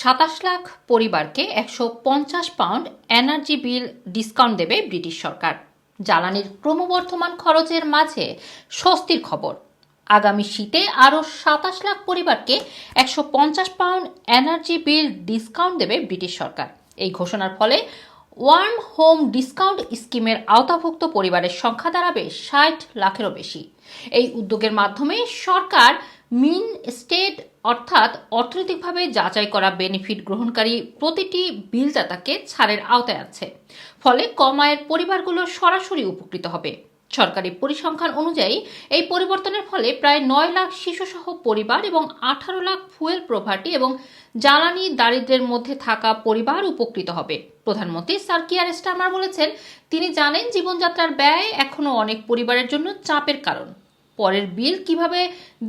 সাতাশ লাখ পরিবারকে একশো পঞ্চাশ পাউন্ড এনার্জি বিল ডিসকাউন্ট দেবে ব্রিটিশ সরকার। জ্বালানির ক্রমবর্ধমান খরচের মাঝে স্বস্তির খবর। আগামী শীতে আরও সাতাশ লাখ পরিবারকে একশো পঞ্চাশ পাউন্ড এনার্জি বিল ডিসকাউন্ট দেবে ব্রিটিশ সরকার। এই ঘোষণার ফলে ওয়ার্ম হোম ডিসকাউন্ট স্কিমের আওতাভুক্ত পরিবারের সংখ্যা দাঁড়াবে ষাট লাখেরও বেশি। এই উদ্যোগের মাধ্যমে সরকার মিন স্টেট অর্থাৎ অর্থনৈতিকভাবে যাচাই করা বেনিফিট গ্রহণকারী প্রতিটি বিলদাতাকে ছাড়ের আওতায় আছে ফলে কম আয়ের পরিবারগুলো সরাসরি উপকৃত হবে। সরকারি পরিসংখ্যান অনুযায়ী, এই পরিবর্তনের ফলে প্রায় নয় লাখ শিশুসহ পরিবার এবং আঠারো লাখ ফুয়েল প্রভার্টি এবং জ্বালানি দারিদ্র্যের মধ্যে থাকা পরিবার উপকৃত হবে। প্রধানমন্ত্রী স্যার কিয়ার স্টারমার বলেছেন, তিনি জানেন জীবনযাত্রার ব্যয় এখনও অনেক পরিবারের জন্য চাপের কারণ। পরের বিল কীভাবে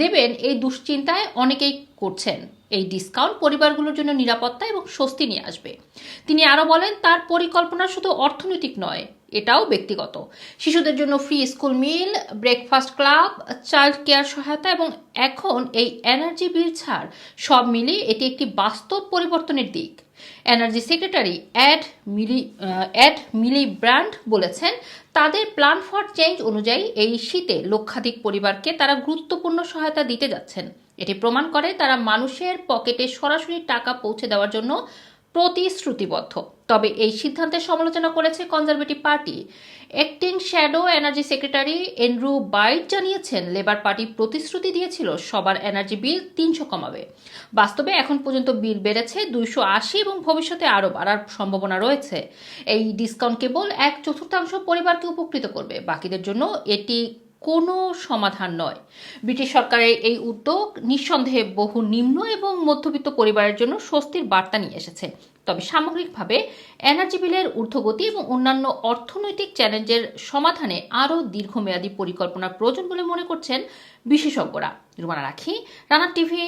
দেবেন এই দুশ্চিন্তায় অনেকেই করছেন। এই ডিসকাউন্ট পরিবারগুলোর জন্য নিরাপত্তা এবং স্বস্তি নিয়ে আসবে। তিনি আরও বলেন, তার পরিকল্পনা শুধু অর্থনৈতিক নয়, এটাও ব্যক্তিগত। শিশুদের জন্য free school meal breakfast club child care সহায়তা এবং এখন এই এনার্জি বিল ছাড় সব মিলিয়ে এটি একটি বাস্তব পরিবর্তনের দিক। Energy secretary Ed Mili Ed Miliband বলেছেন, তাদের প্ল্যান ফর চেঞ্জ অনুযায়ী এই শীতে লক্ষাধিক পরিবারকে তারা গুরুত্বপূর্ণ সহায়তা দিতে যাচ্ছেন। এটি প্রমাণ করে তারা মানুষের পকেটে সরাসরি টাকা পৌঁছে দেওয়ার জন্য প্রতিশ্রুতিবদ্ধ। তবে এই সিদ্ধান্তের সমালোচনা করেছে Conservative party. Acting shadow energy secretary Andrew byte জানিয়েছেন, লেবার পার্টি প্রতিশ্রুতি দিয়েছিল সবার এনার্জি বিল তিনশো কমাবে। বাস্তবে এখন পর্যন্ত বিল বেড়েছে দুইশো আশি এবং ভবিষ্যতে আরও বাড়ার সম্ভাবনা রয়েছে। এই ডিসকাউন্ট কেবল এক চতুর্থাংশ পরিবারকে উপকৃত করবে। বাকিদের জন্য এটি কোনো সমাধান নয়। ব্রিটিশ সরকারের এই উদ্যোগ নিঃসন্দেহে বহু নিম্ন এবং মধ্যবিত্ত পরিবারের জন্য স্বস্তির বার্তা নিয়ে এসেছে। তবে সামগ্রিকভাবে এনার্জি বিলের ঊর্ধ্বগতি এবং অন্যান্য অর্থনৈতিক চ্যালেঞ্জের সমাধানে আরও দীর্ঘমেয়াদী পরিকল্পনার প্রয়োজন বলে মনে করছেন বিশেষজ্ঞরা। রুমানা রাখি, রানা টিভি